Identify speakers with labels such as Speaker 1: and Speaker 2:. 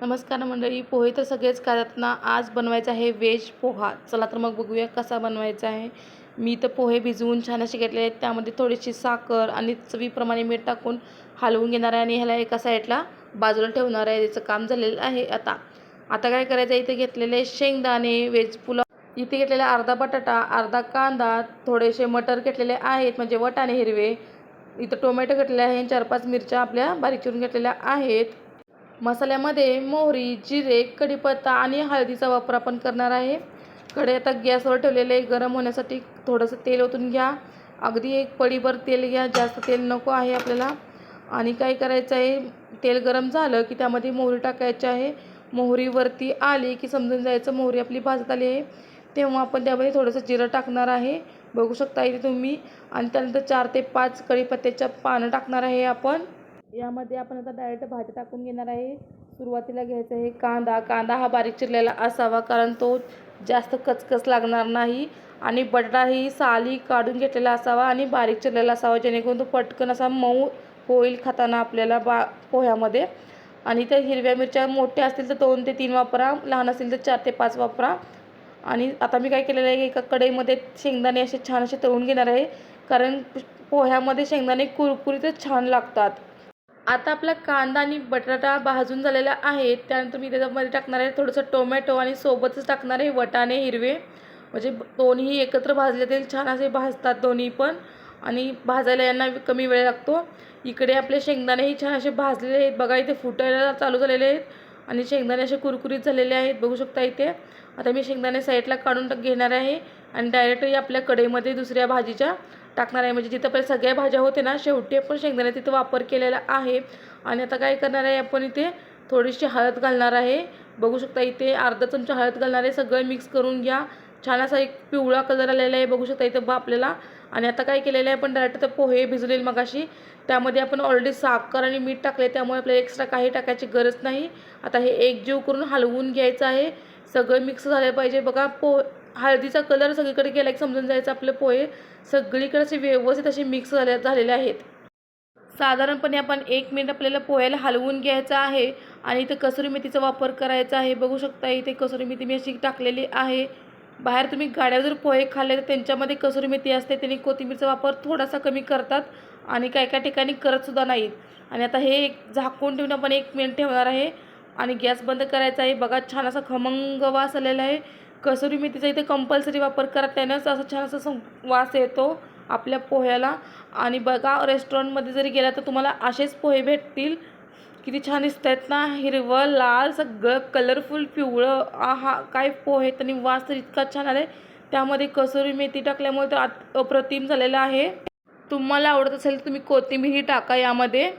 Speaker 1: नमस्कार मंडळी पोहे तर सगळेच करत ना. आज बनवायचा आहे व्हेज पोहा. चला तर मग बघूया कसा बनवायचा आहे. मी तर पोहे भिजवून छान असे घेतले आहेत. त्यामध्ये थोडीशी साखर आणि चवीप्रमाणे मीठ टाकून हलवून घेणार आहे आणि ह्याला एका साईडला बाजूला ठेवणार आहे. याचं काम झालेलं आहे आता. आता काय करायचं आहे? इथे घेतलेले शेंगदाणे व्हेज पुलाव इथे घेतलेला अर्धा बटाटा अर्धा कांदा थोडेसे मटर घेतलेले आहेत म्हणजे वटाणे हिरवे. इथं टोमॅटो घेतलेले आहे चार पाच मिरच्या आपल्या बारीक चिरून घेतलेल्या आहेत. मसाल्यामध्ये मोहरी जिरे कढीपत्ता आणि हळदीचा वापर आपण करणार आहे. कडे आता गॅसवर ठेवलेले आहे. गरम होण्यासाठी थोडंसं तेल ओतून घ्या. अगदी एक पडीभर तेल घ्या. जास्त तेल नको आहे आपल्याला. आणि काय करायचं आहे? तेल गरम झालं की त्यामध्ये मोहरी टाकायची आहे. मोहरीवरती आली की समजून जायचं मोहरी आपली भाजत आली आहे. तेव्हा आपण त्यामध्ये थोडंसं जिरं टाकणार आहे. बघू शकता इथे तुम्ही. आणि त्यानंतर चार ते पाच कढीपत्त्याच्या पानं टाकणार आहे आपण. यामध्ये आपण आता डायरेक्ट भाजी टाकून घेणार आहे. सुरुवातीला घ्यायचं आहे कांदा. कांदा हा बारीक चिरलेला असावा कारण तो जास्त कचकच लागणार नाही. आणि बटाटाही साली काढून घेतलेला असावा आणि बारीक चिरलेला असावा जेणेकरून तो पटकन असा मऊ होईल खाताना आपल्याला बा पोह्यामध्ये. आणि त्या हिरव्या मिरच्या मोठ्या असतील तर दोन ते तीन वापरा लहान असतील तर चार ते पाच वापरा. आणि आता मी काय केलेलं आहे एका कढईमध्ये शेंगदाणे असे छान असे तळून घेणार आहे. कारण पोह्यामध्ये शेंगदाणे कुरकुरीतच छान लागतात. आता आपला कांदा आणि बटाटा भाजून झालेला आहे त्यानंतर मी त्याच्यामध्ये टाकणार आहे थोडंसं टोमॅटो आणि सोबतच टाकणार आहे वटाणे हिरवे. म्हणजे दोन्ही एकत्र भाजले तरी छान असे भाजतात दोन्ही पण. आणि भाजायला यांना कमी वेळ लागतो. इकडे आपले शेंगदाणेही छान असे भाजलेले आहेत. बघा इथे फुटायला चालू झालेले आहेत. आणि शेंगदाणे असे कुरकुरीत झालेले आहेत. बघू शकता इथे. आता मी शेंगदाणे साईडला काढून टाक घेणार आहे. आणि डायरेक्टही आपल्या कढईमध्ये दुसऱ्या भाजीच्या. टाकणार आहे. म्हणजे जिथं पहिले सगळ्या भाज्या होते ना शेवटी आपण शेंगदाण्या तिथं वापर केलेला आहे. आणि आता काय करणार आहे आपण इथे थोडीशी हळद घालणार आहे. बघू शकता इथे अर्धा चमचा हळद घालणार आहे. सगळं मिक्स करून घ्या. छान असा एक पिवळा कलर आलेला आहे. बघू शकता इथं बा आपल्याला. आणि आता काय केलेलं आहे आपण डायरेक्ट तर पोहे भिजलेल मगाशी. त्यामध्ये आपण ऑलरेडी साखर आणि मीठ टाकले त्यामुळे आपल्याला एक्स्ट्रा काही टाकायची गरज नाही. आता हे एकजीव करून हलवून घ्यायचं आहे. सगळं मिक्स झालं पाहिजे. बघा पो हळदीचा कलर सगळीकडे गेला की समजून जायचं आपले पोहे सगळीकडे असे व्यवस्थित असे मिक्स झाले झालेले आहेत. साधारणपणे आपण एक मिनिट आपल्याला पोह्याला हलवून घ्यायचं आहे आणि इथे कसुरी मेथीचा वापर करायचा आहे. बघू शकता इथे कसुरी मेथी मी अशी टाकलेली आहे. बाहेर तुम्ही गाड्यावर जर पोहे खाल्ले तर त्यांच्यामध्ये कसुरी मेथी असते त्यांनी कोथिंबीरचा वापर थोडासा कमी करतात आणि काय काय ठिकाणी करतसुद्धा नाहीत. आणि आता हे एक झाकून ठेवून आपण एक मिनिट ठेवणार आहे आणि गॅस बंद करायचा आहे. बघा छान असा खमंग वास आलेला आहे. कसुरी मेथीचा इथे कंपल्सरी वापर करा त्यानंच असं छान असा सं वास येतो आपल्या पोह्याला. आणि बघा रेस्टॉरंटमध्ये जरी गेला तर तुम्हाला असेच पोहे भेटतील. किती छान दिसत आहेत ना हिरवं लाल सगळं कलरफुल पिवळं. हा काय पोहे आणि वास तर इतका छान आला आहे त्यामध्ये कसुरी मेथी टाकल्यामुळे तर अप्रतिम झालेलं आहे. तुम्हाला आवडत असेल तर तुम्ही कोथिंबीरही टाका यामध्ये.